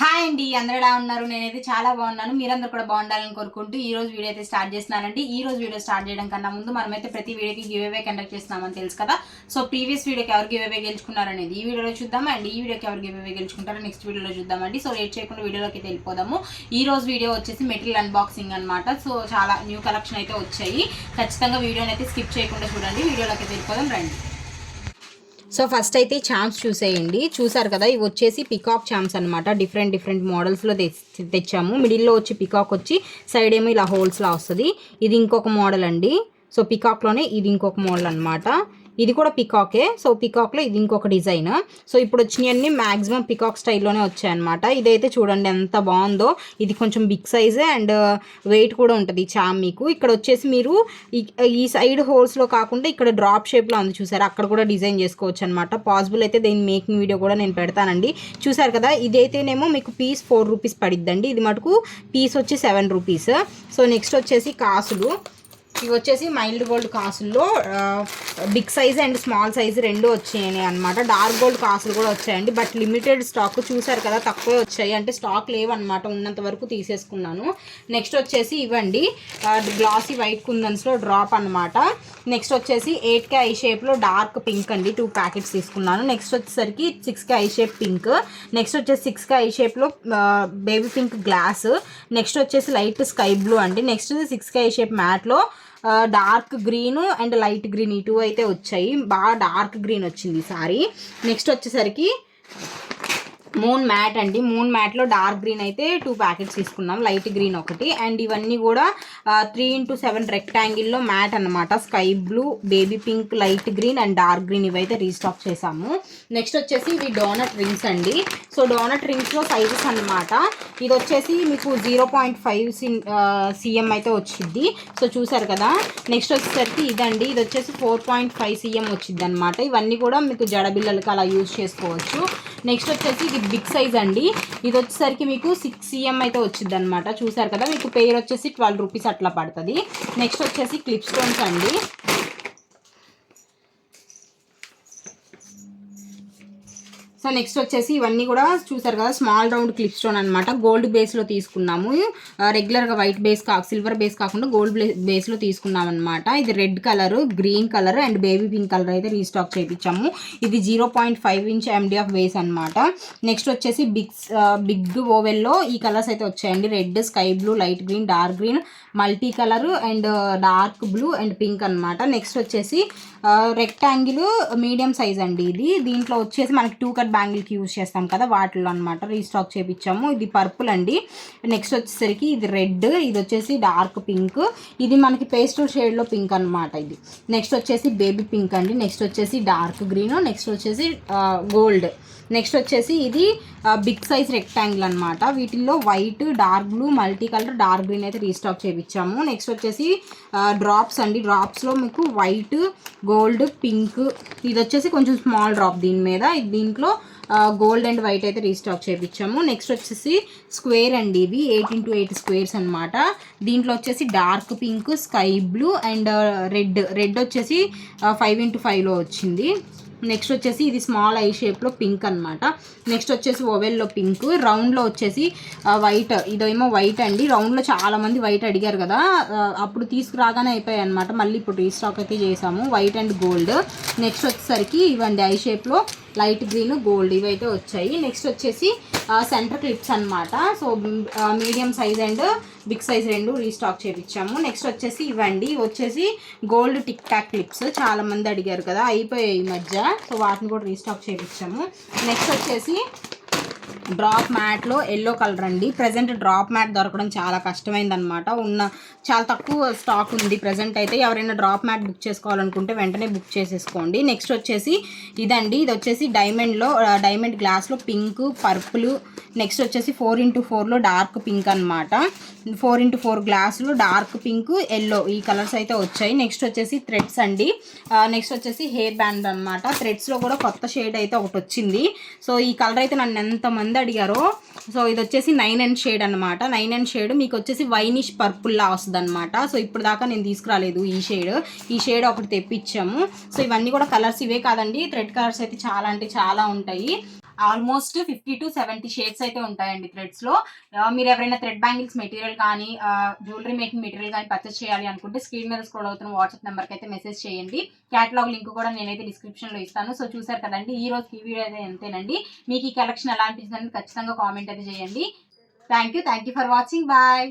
Hi అండి అందరూ ఎలా ఉన్నారు? నేనైతే చాలా బాగున్నాను. మీరందరూ కూడా బాగుండాలని కోరుకుంటూ ఈ రోజు వీడియో అయితే స్టార్ట్ చేస్తున్నానండి. ఈ రోజు వీడియో స్టార్ట్ చేయడం కన్నా ముందు మనమైతే ప్రతి వీడియోకి గివ్ అవే కండక్ట్ చేస్తున్నామని తెలుసు కదా. సో ప్రీవియస్ వీడియోకి ఎవరు గివ్ అవే గెలుచుకున్నారనేది ఈ వీడియోలో చూద్దాం. అండ్ ఈ వీడియోకి ఎవరు గివ్ అవే గెలుచుకుంటారో నెక్స్ట్ వీడియోలో చూద్దామండి. సో లేట్ చేయకుండా వీడియోలోకి వెళ్ళిపోదాము. ఈ రోజు వీడియో వచ్చేసి మెటీరియల్ అన్బాక్సింగ్ అనమాట సో చాలా న్యూ కలెక్షన్ అయితే వచ్చాయి. ఖచ్చితంగా వీడియోని అయితే స్కిప్ చేయకుండా చూడండి. వీడియోలోకి వెళ్ళిపోదాం. రండి. సో ఫస్ట్ అయితే చామ్స్ చూసేయండి. చూసారు కదా ఇవి వచ్చేసి పికాక్ ఛామ్స్ అనమాట డిఫరెంట్ డిఫరెంట్ మోడల్స్లో తెచ్చాము. మిడిల్లో వచ్చి పికాక్ వచ్చి సైడ్ ఏమో ఇలా హోల్స్లా వస్తుంది. ఇది ఇంకొక మోడల్ అండి. సో పికాక్లోనే ఇది ఇంకొక మోడల్ అనమాట ఇది కూడా పికాకే సో పికాక్లో ఇది ఇంకొక డిజైన్ సో ఇప్పుడు వచ్చినవన్నీ మ్యాక్సిమం పికాక్ స్టైల్లోనే వచ్చాయన్నమాట. ఇదైతే చూడండి ఎంత బాగుందో. ఇది కొంచెం బిగ్ సైజే అండ్ వెయిట్ కూడా ఉంటుంది చామ్ మీకు. ఇక్కడ వచ్చేసి మీరు ఈ- ఈ సైడ్ హోల్స్లో కాకుండా ఇక్కడ డ్రాప్ షేప్లో ఉంది చూసారు? అక్కడ కూడా డిజైన్ చేసుకోవచ్చు అనమాట పాసిబుల్ అయితే దీని మేకింగ్ వీడియో కూడా నేను పెడతానండి. చూసారు కదా? ఇదైతేనేమో మీకు పీస్ ఫోర్ రూపీస్ పడిద్దండి. ఇది మటుకు పీస్ వచ్చి సెవెన్ రూపీస్ సో నెక్స్ట్ వచ్చేసి కాసులు. ఇవి వచ్చేసి mild gold కాసుల్లో big size and small size రెండు వచ్చాయి అనమాట డార్క్ గోల్డ్ కాసులు కూడా వచ్చాయండి. బట్ లిమిటెడ్ స్టాక్ చూసారు కదా తక్కువే వచ్చాయి. అంటే స్టాక్ లేవన్నమాట ఉన్నంత వరకు తీసేసుకున్నాను. నెక్స్ట్ వచ్చేసి ఇవ్వండి. గ్లాసీ వైట్ కుందన్స్లో డ్రాప్ అన్నమాట. నెక్స్ట్ వచ్చేసి ఎయిట్ కే ఐ షేప్లో డార్క్ పింక్ అండి. టూ ప్యాకెట్స్ తీసుకున్నాను. నెక్స్ట్ వచ్చేసరికి six K eye shape pink. Next వచ్చేసి సిక్స్ కే ఐ షేప్లో బేబీ పింక్ గ్లాస్. నెక్స్ట్ వచ్చేసి లైట్ స్కై బ్లూ అండి. Next six K eye shape మ్యాట్లో dark green and light green ఇటు అయితే వచ్చాయి. బాగా డార్క్ గ్రీన్ వచ్చింది ఈసారి నెక్స్ట్ వచ్చేసరికి మూన్ మ్యాట్ అండి. మూన్ మ్యాట్లో డార్క్ గ్రీన్ అయితే టూ ప్యాకెట్స్ తీసుకున్నాం. లైట్ గ్రీన్ ఒకటి. అండ్ ఇవన్నీ కూడా త్రీ ఇంటూ సెవెన్ రెక్టాంగిల్లో మ్యాట్ అనమాట sky blue baby pink light green and dark green ఇవైతే రీస్టాక్ చేసాము నెక్స్ట్ వచ్చేసి ఇవి డోనట్ రింగ్స్ అండి. సో డోనట్ రింగ్స్లో సైజెస్ అన్నమాట. ఇది వచ్చేసి మీకు జీరో పాయింట్ ఫైవ్ సిఎం అయితే వచ్చింది సో చూసారు కదా? నెక్స్ట్ వచ్చేసరికి ఇదండి. ఇది వచ్చేసి ఫోర్ పాయింట్ ఫైవ్ సిఎం వచ్చింది అనమాట ఇవన్నీ కూడా మీకు జడబిల్లలకి అలా యూజ్ చేసుకోవచ్చు. నెక్స్ట్ వచ్చేసి ఇది బిగ్ సైజ్ అండి. ఇది వచ్చేసరికి మీకు సిక్స్ సిఎం అయితే వచ్చింది అనమాట చూసారు కదా మీకు పేరు వచ్చేసి ట్వెల్వ్ రూపీస్ అట్లా పడుతుంది. నెక్స్ట్ వచ్చేసి క్లిప్ స్టోన్స్ అండి. సో నెక్స్ట్ వచ్చేసి ఇవన్నీ కూడా చూసారు కదా స్మాల్ రౌండ్ క్లిప్ స్టోన్ అనమాట గోల్డ్ బేస్లో తీసుకున్నాము. రెగ్యులర్గా వైట్ బేస్ కా సిల్వర్ బేస్ కాకుండా గోల్డ్ బేస్లో తీసుకున్నాం అనమాట ఇది red colour green colour and baby pink colour అయితే రీస్టాక్ చేయించాము ఇది zero point five inch MDF base అనమాట నెక్స్ట్ వచ్చేసి బిగ్ బిగ్ ఓవెల్లో ఈ కలర్స్ అయితే వచ్చాయండి. Red sky blue light green dark green multi colour and dark blue and pink అనమాట నెక్స్ట్ వచ్చేసి రెక్టాంగిల్ మీడియం సైజ్ అండి ఇది. దీంట్లో వచ్చేసి మనకి టూ కట్ బ్యాంగిల్కి యూజ్ చేస్తాం కదా వాటిలో అనమాట రీస్టాక్ చేపించాము ఇది పర్పుల్ అండి. నెక్స్ట్ వచ్చేసరికి ఇది రెడ్ ఇది వచ్చేసి డార్క్ పింక్. ఇది మనకి పేస్టల్ షేడ్లో పింక్ అనమాట ఇది. నెక్స్ట్ వచ్చేసి బేబీ పింక్ అండి. నెక్స్ట్ వచ్చేసి డార్క్ గ్రీన్. నెక్స్ట్ వచ్చేసి గోల్డ్. నెక్స్ట్ వచ్చేసి ఇది బిగ్ సైజ్ రెక్టాంగిల్ అనమాట వీటిల్లో white dark blue multi colour dark green అయితే రీస్టాక్ చేయించాము నెక్స్ట్ వచ్చేసి డ్రాప్స్ అండి. డ్రాప్స్లో మీకు వైట్ గోల్డ్ పింక్. ఇది వచ్చేసి కొంచెం స్మాల్ డ్రాప్ దీని మీద. ఇది దీంట్లో గోల్డ్ అండ్ వైట్ అయితే రీస్టాక్ చేయించాము నెక్స్ట్ వచ్చేసి స్క్వేర్ అండి ఇవి ఎయిట్ ఇంటూ ఎయిట్ స్క్వేర్స్ అనమాట దీంట్లో వచ్చేసి dark pink sky blue and red red వచ్చేసి ఫైవ్ ఇంటూ ఫైవ్లో వచ్చింది. నెక్స్ట్ వచ్చేసి ఇది స్మాల్ ఐ షేప్లో పింక్ అనమాట నెక్స్ట్ వచ్చేసి ఓవెల్లో పింక్ రౌండ్లో వచ్చేసి uh, వైట్ ఇదేమో వైట్ అండి. రౌండ్లో చాలామంది వైట్ అడిగారు కదా. Uh, అప్పుడు తీసుకురాగానే అయిపోయాయి అనమాట మళ్ళీ ఇప్పుడు రీస్టాక్ అయితే చేసాము వైట్ అండ్ గోల్డ్ నెక్స్ట్ వచ్చేసరికి ఇవ్వండి ఐ షేప్లో లైట్ గ్రీన్ గోల్డ్ ఇవైతే వచ్చాయి. నెక్స్ట్ వచ్చేసి సెంటర్ క్లిప్స్ అనమాట so medium size and big size రెండు రీస్టాక్ చేయించాము నెక్స్ట్ వచ్చేసి ఇవ్వండి వచ్చేసి గోల్డ్ టిక్ టాక్ క్లిప్స్ చాలా మంది అడిగారు కదా అయిపోయాయి ఈ మధ్య. సో వాటిని కూడా రీస్టాక్ చేయించాము నెక్స్ట్ వచ్చేసి డ్రాప్ మ్యాట్లో ఎల్లో కలర్ అండి. ప్రజెంట్ డ్రాప్ మ్యాట్ దొరకడం చాలా కష్టమైందనమాట. ఉన్న చాలా తక్కువ స్టాక్ ఉంది. ప్రజెంట్ అయితే ఎవరైనా డ్రాప్ మ్యాట్ బుక్ చేసుకోవాలనుకుంటే వెంటనే బుక్ చేసేసుకోండి. నెక్స్ట్ వచ్చేసి ఇదండి. ఇది వచ్చేసి డైమండ్లో డైమండ్ గ్లాస్లో పింక్ పర్పుల్ నెక్స్ట్ వచ్చేసి ఫోర్ ఇంటూ ఫోర్లో డార్క్ పింక్ అనమాట. ఫోర్ ఇంటూ ఫోర్ గ్లాసులు డార్క్ పింక్ ఎల్లో ఈ కలర్స్ అయితే వచ్చాయి. నెక్స్ట్ వచ్చేసి థ్రెడ్స్ అండి. నెక్స్ట్ వచ్చేసి హెయిర్ బ్యాండ్ అనమాట థ్రెడ్స్లో కూడా కొత్త షేడ్ అయితే ఒకటి వచ్చింది. సో ఈ కలర్ అయితే నన్ను మంది అడిగారో సో ఇది వచ్చేసి నైన్ అండ్ షేడ్ అనమాట నైన్ అండ్ షేడ్ మీకు వచ్చేసి వైనిష్ పర్పుల్ లా వస్తుంది అనమాట సో ఇప్పుడు దాకా నేను తీసుకురాలేదు ఈ షేడ్. ఈ షేడ్ ఒకటి తెప్పించాము. సో ఇవన్నీ కూడా కలర్స్ ఇవే కాదండి. థ్రెడ్ కలర్స్ అయితే చాలా అంటే చాలా ఉంటాయి. Almost fifty to seventy shades అయితే ఉంటాయండి థ్రెడ్స్లో మీరు ఎవరైనా థ్రెడ్ బ్యాంగిల్స్ మెటీరియల్ కానీ జ్యువెలరీ మేకింగ్ మెటీరియల్ కానీ పర్చేస్ చేయాలి అనుకుంటే స్క్రీన్ మీద స్క్రోల్ అవుతున్న వాట్సాప్ నెంబర్కి అయితే మెసేజ్ చేయండి. క్యాటలాగ్ లింక్ కూడా నేనైతే డిస్క్రిప్షన్లో ఇస్తాను. సో చూసారు కదండి ఈ రోజు ఈ వీడియో అయితే అంతేనండి. మీకు ఈ కలెక్షన్ ఎలా అనిపించిందని ఖచ్చితంగా కామెంట్ అయితే చేయండి. Thank you thank you for watching bye